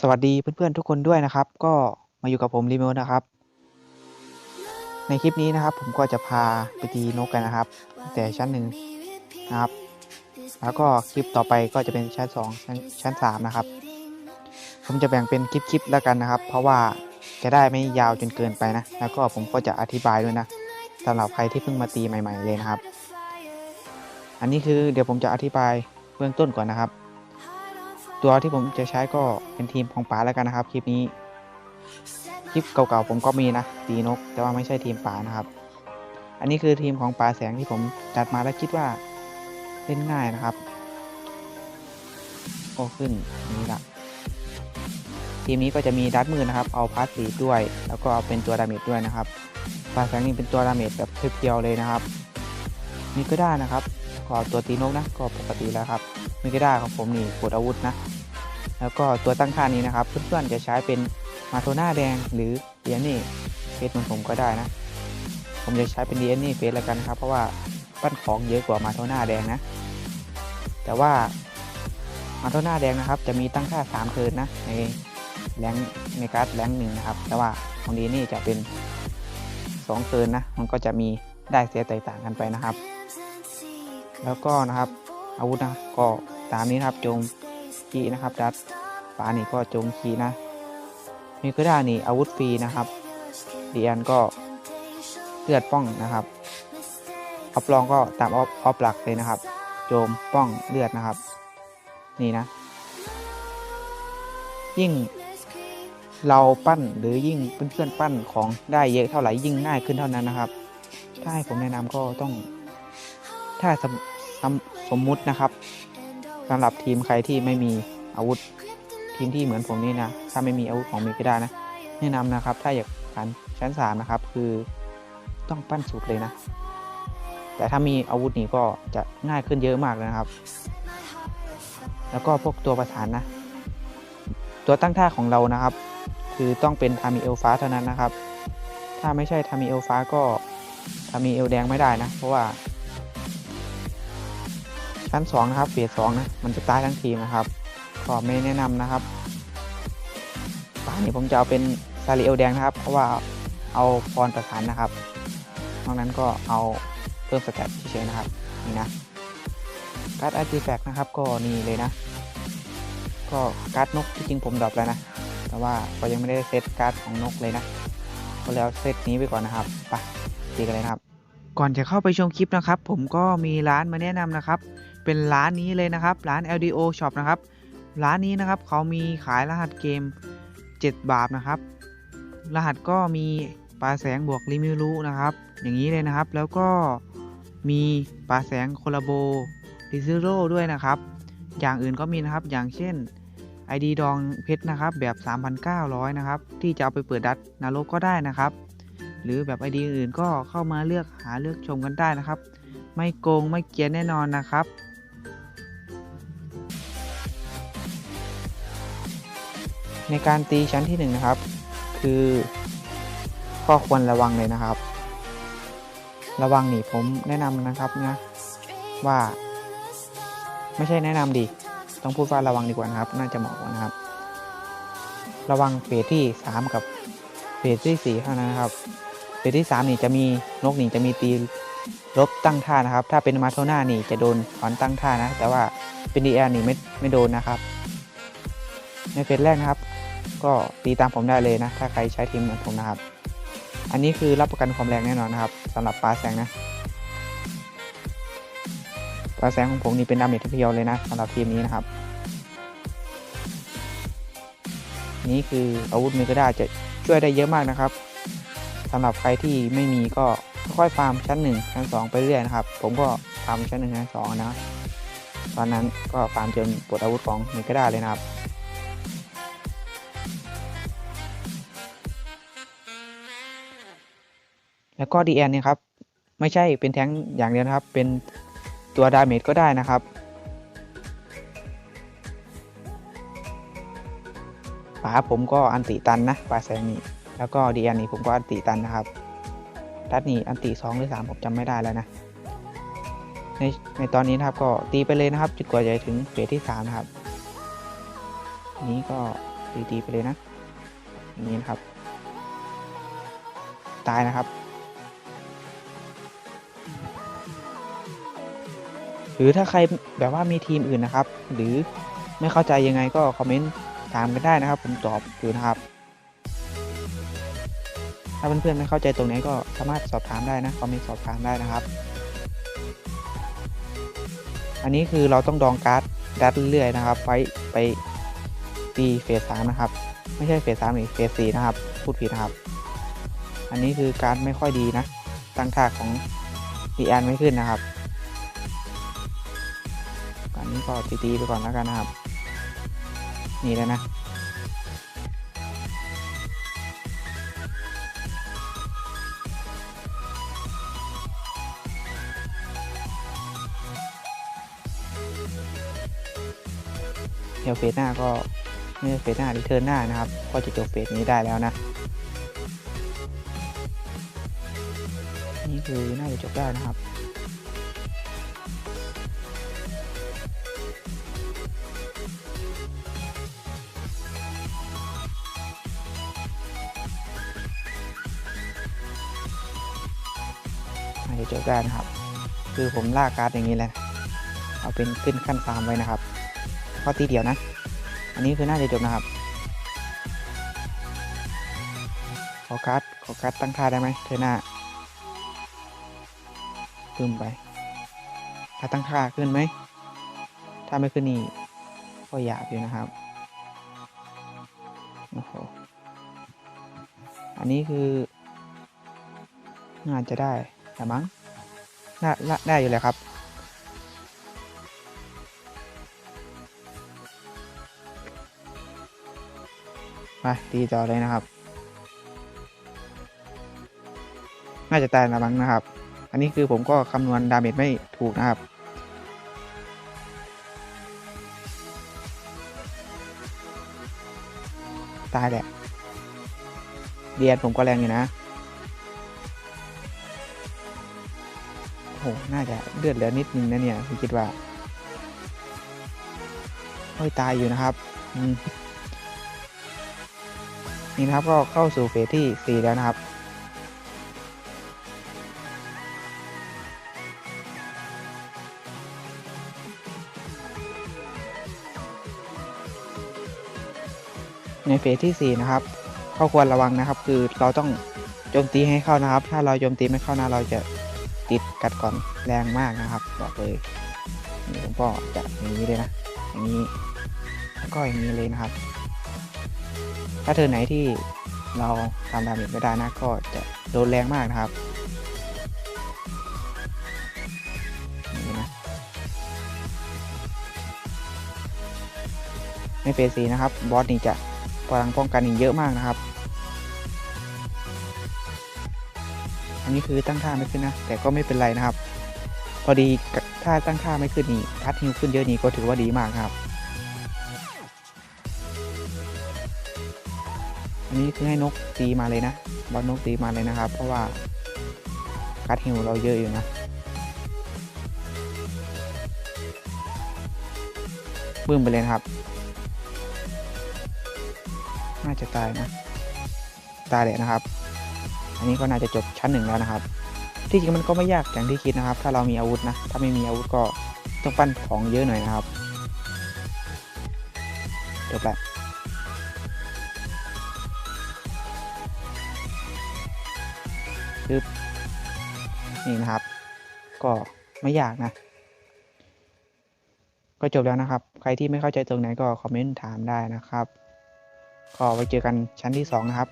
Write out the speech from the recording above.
สวัสดีเพื่อนๆทุกคนด้วยนะครับ ก็มาอยู่กับผมรีโมทนะครับ ในคลิปนี้นะครับ ผมก็จะพาไปตีนกกันนะครับ แต่ชั้นหนึ่งนะครับ แล้วก็คลิปต่อไปก็จะเป็นชั้นสองชั้นชั้นสามนะครับ ผมจะแบ่งเป็นคลิปๆแล้วกันนะครับ เพราะว่าจะได้ไม่ยาวจนเกินไปนะ แล้วก็ผมก็จะอธิบายด้วยนะสำหรับใครที่เพิ่งมาตีใหม่ ๆเลยนะครับ อันนี้คือเดี๋ยวผมจะอธิบายเบื้องต้นก่อนนะครับ ตัวที่ผมจะใช้ก็เป็นทีมของป๋าแล้วกันนะครับ คลิปนี้ คลิปเก่าๆผมก็มีนะตีนก แต่ว่าไม่ใช่ทีมป๋านะครับ อันนี้คือทีมของป๋าแสงที่ผมจัดมาแล้วคิดว่าเล่นง่ายนะครับโอ้ขึ้นนี้ละทีมนี้ก็จะมีดัดมือนะครับ เอาพาสซีฟด้วย แล้วก็เอาเป็นตัวดาเมจด้วยนะครับป๋าแสงนี่เป็นตัวดาเมจแบบเพียวๆเลยนะครับมีก็ได้นะครับก็ตัวตีนกนะก็ปกติแล้วครับมีก็ได้ของผมนี่กดอาวุธนะ แล้วก็ตัวตั้งค่านี้นะครับ เพื่อนๆจะใช้เป็นมาโทน่าแดงหรือเดียนี่เฟสเหมือนผมก็ได้นะ ผมจะใช้เป็นเดียนี่เฟสแล้วกันครับ เพราะว่าปั้นของเยอะกว่ามาโทน่าแดงนะ แต่ว่ามาโทน่าแดงนะครับ จะมีตั้งค่า3เทิร์นนะในแรงในการ์ดแรงหนึ่งนะครับ แต่ว่าของดีนี่จะเป็น2เทิร์นนะ มันก็จะมีได้เสียแตกต่างกันไปนะครับ แล้วก็นะครับอาวุธนะก็ตามนี้นะครับโจม ขีนะครับดัดฝานี่ก็โจมขีนะมีก็ได้นี่อาวุธฟรีนะครับเดียนก็เลือดป้องนะครับออฟลองก็ตามออฟออฟหลักเลยนะครับ โจมป้องเลือดนะครับ นี่นะ ยิ่งเราปั้นหรือยิ่งเพื่อนๆปั้นของได้เยอะเท่าไหร่ยิ่งง่ายขึ้นเท่านั้นนะครับ ถ้าให้ผมแนะนำก็ต้อง ถ้าสมสมสมมุตินะครับ สำหรับทีมใครที่ไม่มีอาวุธทีมที่เหมือนผมนี่นะ ถ้าไม่มีอาวุธของมีก็ได้นะ แนะนำนะครับ ถ้าอยากผ่านชั้นสามนะครับ คือต้องปั้นสุดเลยนะ แต่ถ้ามีอาวุธนี่ก็จะง่ายขึ้นเยอะมากเลยนะครับ แล้วก็พวกตัวประสานนะ ตัวตั้งท่าของเรานะครับ คือต้องเป็นทามิเอลฟ้าเท่านั้นนะครับ ถ้าไม่ใช่ทามิเอลฟ้าก็ทามิเอลแดงไม่ได้นะ เพราะว่า ชั้น2นะครับเฟสสองนะมันจะตายทั้งทีมนะครับก็ไม่แนะนำนะครับป่านี้ผมจะเอาเป็นซาริเอลแดงนะครับ เพราะว่าเอาพรประสานนะครับนอกนั้นก็เอาเพิ่มสแตทเฉยๆนะครับนี่นะการ์ดอาร์ติแฟกนะครับก็นี่เลยนะ ก็การ์ดนกที่จริงผมดรอปแล้วนะ แต่ว่าก็ยังไม่ได้เซตการ์ดของนกเลยนะก็แล้วเซตนี้ไปก่อนนะครับไปตีกันเลยนะครับ ก่อนจะเข้าไปชมคลิปนะครับ ผมก็มีร้านมาแนะนำนะครับ เป็นร้านนี้เลยนะครับ ร้าน LDO Shop นะครับ ร้านนี้นะครับเขามีขายรหัสเกม 7 บาทนะครับ รหัสก็มีปลาแสงบวกลิมิรูนะครับ อย่างนี้เลยนะครับ แล้วก็มีปลาแสงโคลาโบดิซิโร่ด้วยนะครับ อย่างอื่นก็มีนะครับ อย่างเช่น ID ดองเพชรนะครับ แบบ 3,900 นะครับ ที่จะเอาไปเปิดดัดนารกก็ได้นะครับ หรือแบบ ID อื่นก็เข้ามาเลือกหาเลือกชมกันได้นะครับ ไม่โกงไม่เกียนแน่นอนนะครับ ในการตีชั้นที่1นงนะครับ คือข้อควรระวังเลยนะครับ ระวังนี่ผมแนะนำนะครับนะว่า ไม่ใช่แนะนำดิต้องพูดว่าระวังดีกว่านะครับ น่าจะเหมาะกว่านะครับ ระวังเฟสที่ 3 กับเฟสที่4เท่านั้นนะครับเฟสที่3นี่จะมีนกนี่จะมีตีลบตั้งท่านะครับ ถ้าเป็นมาโทน่านี่จะโดนถอนตั้งท่านะ แต่ว่าเป็นดีแอนี่ไม่ไม่โดนนะครับ ในเฟสแรกนะครับ ก็ตีตามผมได้เลยนะ ถ้าใครใช้ทีมเหมือนผมนะครับ อันนี้คือรับประกันความแรงแน่นอนนะครับสำหรับปลาแสงนะปลาแสงของผมนี่เป็นดาเมจเพียวเลยนะสำหรับทีมนี้นะครับ นี่คืออาวุธมือก็ได้จะช่วยได้เยอะมากนะครับสำหรับใครที่ไม่มีก็ค่อยฟาร์มชั้น 1 ชั้น 2 ไปเรื่อยนะครับ ผมก็ฟาร์มชั้น 1 ชั้น 2 นะ ตอนนั้นก็ฟาร์มจนปลดอาวุธของมือก็ได้เลยนะครับ แล้วก็ DN เนี่ยครับไม่ใช่เป็นแท้งอย่างเดียวนะครับ เป็นตัวดาเมจก็ได้นะครับฝาผมก็อันติตันนะปลาแซนี่แล้วก็ DN นี่ผมก็อันติตันนะครับดัดนี่อันติ2หรือ 3 ผมจำไม่ได้แล้วนะในในตอนนี้นะครับก็ตีไปเลยนะครับจนกว่าจะถึงเฟสที่3นะครับ นี้ก็ตีๆไปเลยนะ นี้นะครับ ตายนะครับ รือถ้าใครแบบว่ามีทีมอื่นนะครับ หรือไม่เข้าใจยังไงก็คอมเมนต์ถามกันได้นะครับ ผมตอบอยู่นะครับ ถ้าเพื่อนๆไม่เข้าใจตรงไหนก็สามารถสอบถามได้นะคอมเมนต์สอบถามได้นะครับ อันนี้คือเราต้องดองการ์ดดัดเรื่อยๆนะครับ ไว้ไปตีเฟสสามนะครับ ไม่ใช่เฟสสามหรือเฟสสี่นะครับ พูดผิดนะครับ อันนี้คือการดไม่ค่อยดีนะ ตั้งค่าของดีแอนไม่ขึ้นนะครับ ก็ตีๆไปก่อนแล้วกันนะครับ นี่แล้วนะเดี๋ยวเฟสหน้าก็ไม่ใช่เฟสหน้ารือเทิร์นหน้านะครับ ก็จะจบเฟสนี้ได้แล้วนะ นี่คือน่าจะจบได้นะครับ น่าจะจบได้นะครับ คือผมลากการ์ดอย่างนี้แหละเอาเป็นขึ้นขั้นฟาร์มไว้นะครับข้อตีเดียวนะ อันนี้คือน่าจะจบนะครับ ขอการ์ดขอการ์ดตั้งค่าได้ไหมเธอหน้าขึ้นไป ถ้าตั้งค่าขึ้นไหม ถ้าไม่ขึ้นนี่ก็หยาบอยู่นะครับโอ้โหอันนี้คือ น่าจะได้่มั้งน่าน่าได้อยู่เลยครับ มาตีต่อเลยนะครับ น่าจะตายละมั้งนะครับ อันนี้คือผมก็คำนวณดาเมจไม่ถูกนะครับตายแหละเดียนผมก็แรงอยู่นะ โหน่าจะเลือดเหลือนิดนึงนะเนี่ยผมคิดว่าโอ้ยตายอยู่นะครับนี่นะครับก็เข้าสู่เฟสที่ 4 แล้วนะครับในเฟสที่ 4 นะครับข้อควรระวังนะครับ คือเราต้องโจมตีให้เข้านะครับ ถ้าเราโจมตีไม่เข้านะเราจะ ติดกัดก่อนแรงมากนะครับบอกเลยนี่ผมก็จะอย่างนี้เลยนะอย่างนี้แล้วก็อย่างนี้เลยนะครับ ถ้าเธอไหนที่เราทำดาเมจไม่ได้นะก็จะโดนแรงมากนะครับนี่นะในเฟสสีนะครับบอสนี่จะพลังป้องกันนี่เยอะมากนะครับ นนี้คือตั้งค่าไม่ขึ้นนะ แต่ก็ไม่เป็นไรนะครับ พอดีถ้าตั้งค่าไม่ขึ้นนี่ทัดฮิวขึ้นเยอะนี่ก็ถือว่าดีมากครับอันนี้คือให้นกตีมาเลยนะบอลนกตีมาเลยนะครับ เพราะว่าคัดฮิวเราเยอะอยู่นะบึ้มไปเลยครับ น่าจะตายนะ ตายเลยนะครับ อันนี้ก็น่าจะจบชั้นหนึ่งแล้วนะครับ ที่จริงมันก็ไม่ยากอย่างที่คิดนะครับ ถ้าเรามีอาวุธนะ ถ้าไม่มีอาวุธก็ต้องปั้นของเยอะหน่อยนะครับ จบแล้วปึ๊บนี่นะครับ ก็ไม่ยากนะ ก็จบแล้วนะครับ ใครที่ไม่เข้าใจตรงไหนก็คอมเมนต์ถามได้นะครับ ก็ไว้เจอกันชั้นที่ 2 นะครับ